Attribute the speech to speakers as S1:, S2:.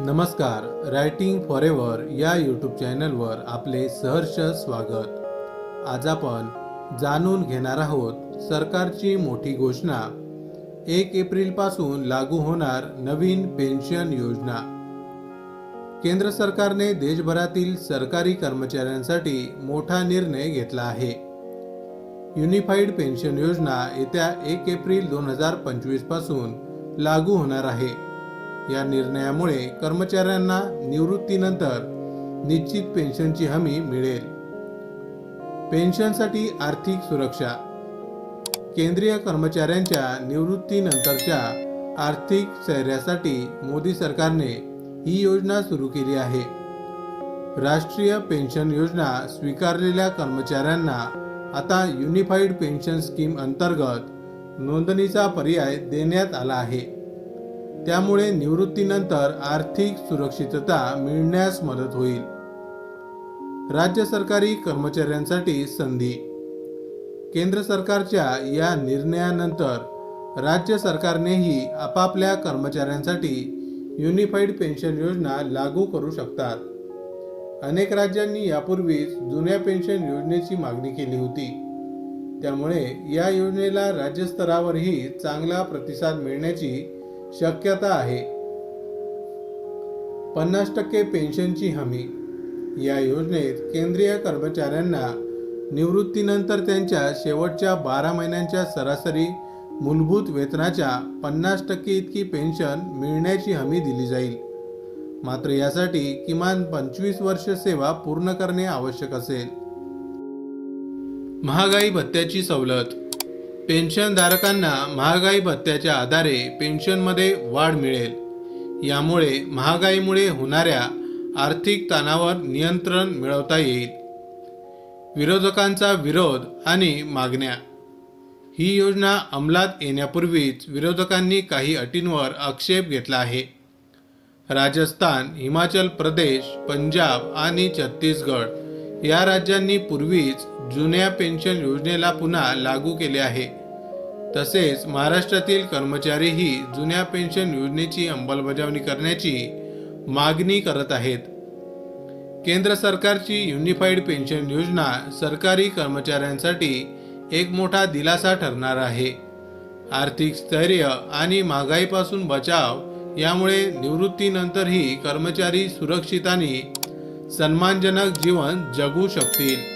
S1: नमस्कार writing for ever या YouTube चॅनलवर आपले सहर्ष स्वागत. आज आपण जाणून घेणार आहोत सरकारची मोठी घोषणा. एक एप्रिलपासून लागू होणार नवीन पेन्शन योजना. केंद्र सरकारने देशभरातील सरकारी कर्मचाऱ्यांसाठी मोठा निर्णय घेतला आहे. युनिफाईड पेन्शन योजना येत्या एक एप्रिल दोन हजार पंचवीसपासून लागू होणार आहे. या निर्णयामुळे कर्मचाऱ्यांना निवृत्तीनंतर निश्चित पेन्शनची हमी मिळेल. पेन्शनसाठी आर्थिक सुरक्षा. केंद्रीय कर्मचाऱ्यांच्या निवृत्तीनंतरच्या आर्थिक स्थैर्यासाठी मोदी सरकारने ही योजना सुरू केली आहे. राष्ट्रीय पेन्शन योजना स्वीकारलेल्या कर्मचाऱ्यांना आता युनिफाईड पेन्शन स्कीम अंतर्गत नोंदणीचा पर्याय देण्यात आला आहे. त्यामुळे निवृत्तीनंतर आर्थिक सुरक्षितता मिळण्यास मदत होईल. राज्य सरकारी कर्मचाऱ्यांसाठी संधी. केंद्र सरकारच्या या निर्णयानंतर राज्य सरकारनेही आपापल्या कर्मचाऱ्यांसाठी युनिफाईड पेन्शन योजना लागू करू शकतात. अनेक राज्यांनी यापूर्वीच जुन्या पेन्शन योजनेची मागणी केली होती. त्यामुळे या योजनेला राज्यस्तरावरही चांगला प्रतिसाद मिळण्याची शक्यता आहे. पन्नास टक्के पेन्शनची हमी. या योजनेत केंद्रीय कर्मचाऱ्यांना निवृत्तीनंतर त्यांच्या शेवटच्या बारा महिन्यांच्या सरासरी मूलभूत वेतनाच्या पन्नास टक्के इतकी पेन्शन मिळण्याची हमी दिली जाईल. मात्र यासाठी किमान पंचवीस वर्ष सेवा पूर्ण करणे आवश्यक असेल. महागाई भत्त्याची सवलत पेन्शनधारकांना महागाई भत्त्याच्या आधारे पेन्शनमध्ये वाढ मिळेल. यामुळे महागाईमुळे होणाऱ्या आर्थिक ताणावर नियंत्रण मिळवता येईल. विरोधकांचा विरोध आणि मागण्या. ही योजना अंमलात येण्यापूर्वीच विरोधकांनी काही अटींवर आक्षेप घेतला आहे. राजस्थान हिमाचल प्रदेश पंजाब आणि छत्तीसगड या राज्यांनी पूर्वीच जुन्या पेन्शन योजनेला पुन्हा लागू केले आहे. तसेच महाराष्ट्रातील कर्मचारीही जुन्या पेन्शन योजनेची अंमलबजावणी करण्याची मागणी करत आहेत. केंद्र सरकारची युनिफाईड पेन्शन योजना सरकारी कर्मचाऱ्यांसाठी एक मोठा दिलासा ठरणार आहे. आर्थिक स्थैर्य आणि महागाईपासून बचाव यामुळे निवृत्तीनंतरही कर्मचारी सुरक्षित आणि सन्मानजनक जीवन जगू शकतील.